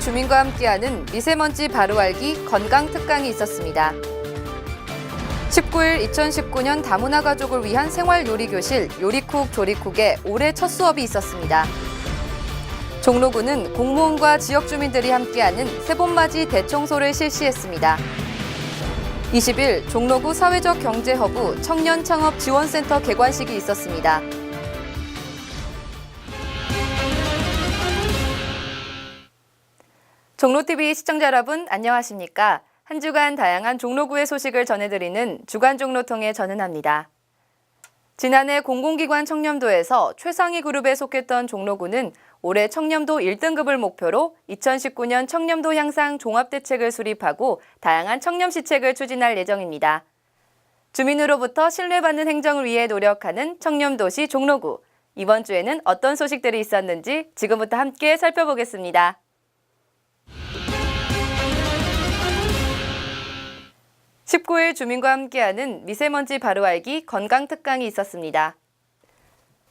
19일 주민과 함께하는 미세먼지 바로 알기 건강 특강이 있었습니다. 19일 2019년 다문화 가족을 위한 생활 요리 교실 요리쿡 조리쿡의 올해 첫 수업이 있었습니다. 종로구는 공무원과 지역 주민들이 함께하는 세봄맞이 대청소를 실시했습니다. 20일 종로구 사회적 경제 허브 청년 창업 지원센터 개관식이 있었습니다. 종로TV 시청자 여러분 안녕하십니까? 한 주간 다양한 종로구의 소식을 전해드리는 주간 종로통의 전은합니다. 지난해 공공기관 청렴도에서 최상위 그룹에 속했던 종로구는 올해 청렴도 1등급을 목표로 2019년 청렴도 향상 종합대책을 수립하고 다양한 청렴 시책을 추진할 예정입니다. 주민으로부터 신뢰받는 행정을 위해 노력하는 청렴도시 종로구. 이번 주에는 어떤 소식들이 있었는지 지금부터 함께 살펴보겠습니다. 19일 주민과 함께하는 미세먼지 바로 알기 건강 특강이 있었습니다.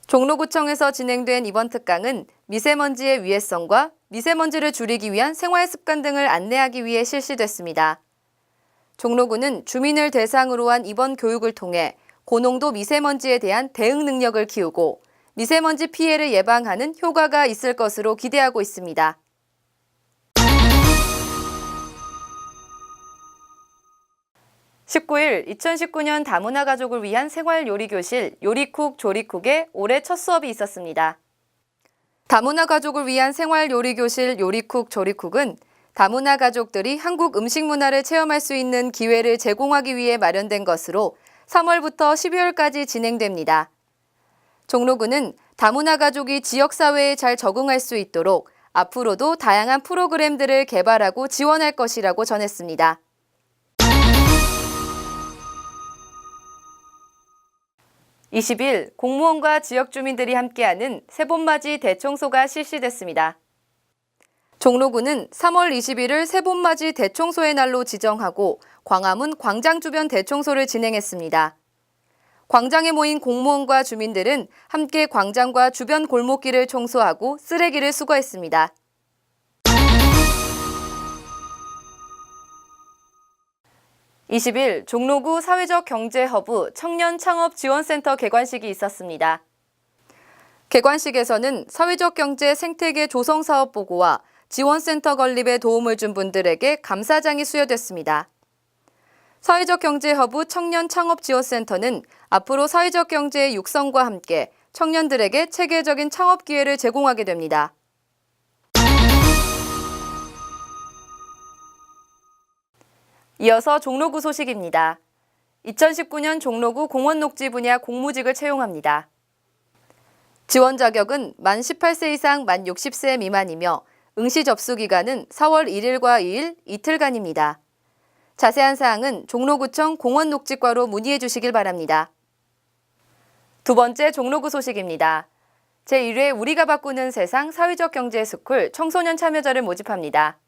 종로구청에서 진행된 이번 특강은 미세먼지의 위해성과 미세먼지를 줄이기 위한 생활 습관 등을 안내하기 위해 실시됐습니다. 종로구는 주민을 대상으로 한 이번 교육을 통해 고농도 미세먼지에 대한 대응 능력을 키우고 미세먼지 피해를 예방하는 효과가 있을 것으로 기대하고 있습니다. 19일 2019년 다문화 가족을 위한 생활 요리 교실 요리쿡 조리쿡의 올해 첫 수업이 있었습니다. 다문화 가족을 위한 생활 요리 교실 요리쿡 조리쿡은 다문화 가족들이 한국 음식 문화를 체험할 수 있는 기회를 제공하기 위해 마련된 것으로 3월부터 12월까지 진행됩니다. 종로구는 다문화 가족이 지역 사회에 잘 적응할 수 있도록 앞으로도 다양한 프로그램들을 개발하고 지원할 것이라고 전했습니다. 20일 공무원과 지역 주민들이 함께하는 세봄맞이 대청소가 실시됐습니다. 종로구는 3월 21일 세봄맞이 대청소의 날로 지정하고 광화문 광장 주변 대청소를 진행했습니다. 광장에 모인 공무원과 주민들은 함께 광장과 주변 골목길을 청소하고 쓰레기를 수거했습니다. 20일 종로구 사회적 경제 허브 청년 창업 지원센터 개관식이 있었습니다. 개관식에서는 사회적 경제 생태계 조성 사업 보고와 지원센터 건립에 도움을 준 분들에게 감사장이 수여됐습니다. 사회적 경제 허브 청년 창업 지원센터는 앞으로 사회적 경제의 육성과 함께 청년들에게 체계적인 창업 기회를 제공하게 됩니다. 이어서 종로구 소식입니다. 2019년 종로구 공원 녹지 분야 공무직을 채용합니다. 지원 자격은 만 18세 이상 만 60세 미만이며 응시 접수 기간은 4월 1일과 2일 이틀간입니다. 자세한 사항은 종로구청 공원 녹지과로 문의해 주시길 바랍니다. 두 번째 종로구 소식입니다. 제1회 우리가 바꾸는 세상 사회적 경제 스쿨 청소년 참여자를 모집합니다.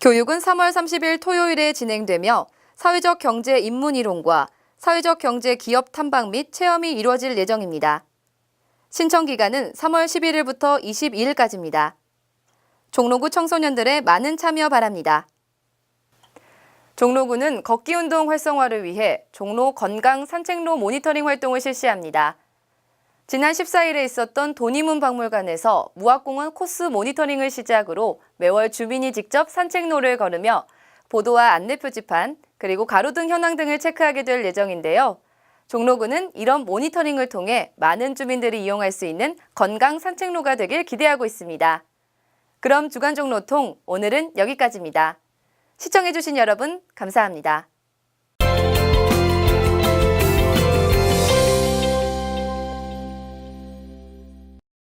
교육은 3월 30일 토요일에 진행되며 사회적 경제 입문 이론과 사회적 경제 기업 탐방 및 체험이 이루어질 예정입니다. 신청 기간은 3월 11일부터 22일까지입니다. 종로구 청소년들의 많은 참여 바랍니다. 종로구는 걷기 운동 활성화를 위해 종로 건강 산책로 모니터링 활동을 실시합니다. 지난 14일에 있었던 도니문 박물관에서 무학공원 코스 모니터링을 시작으로 매월 주민이 직접 산책로를 걸으며 보도와 안내 표지판, 그리고 가로등 현황 등을 체크하게 될 예정인데요. 종로구는 이런 모니터링을 통해 많은 주민들이 이용할 수 있는 건강 산책로가 되길 기대하고 있습니다. 그럼 주간 종로통 오늘은 여기까지입니다. 시청해주신 여러분 감사합니다.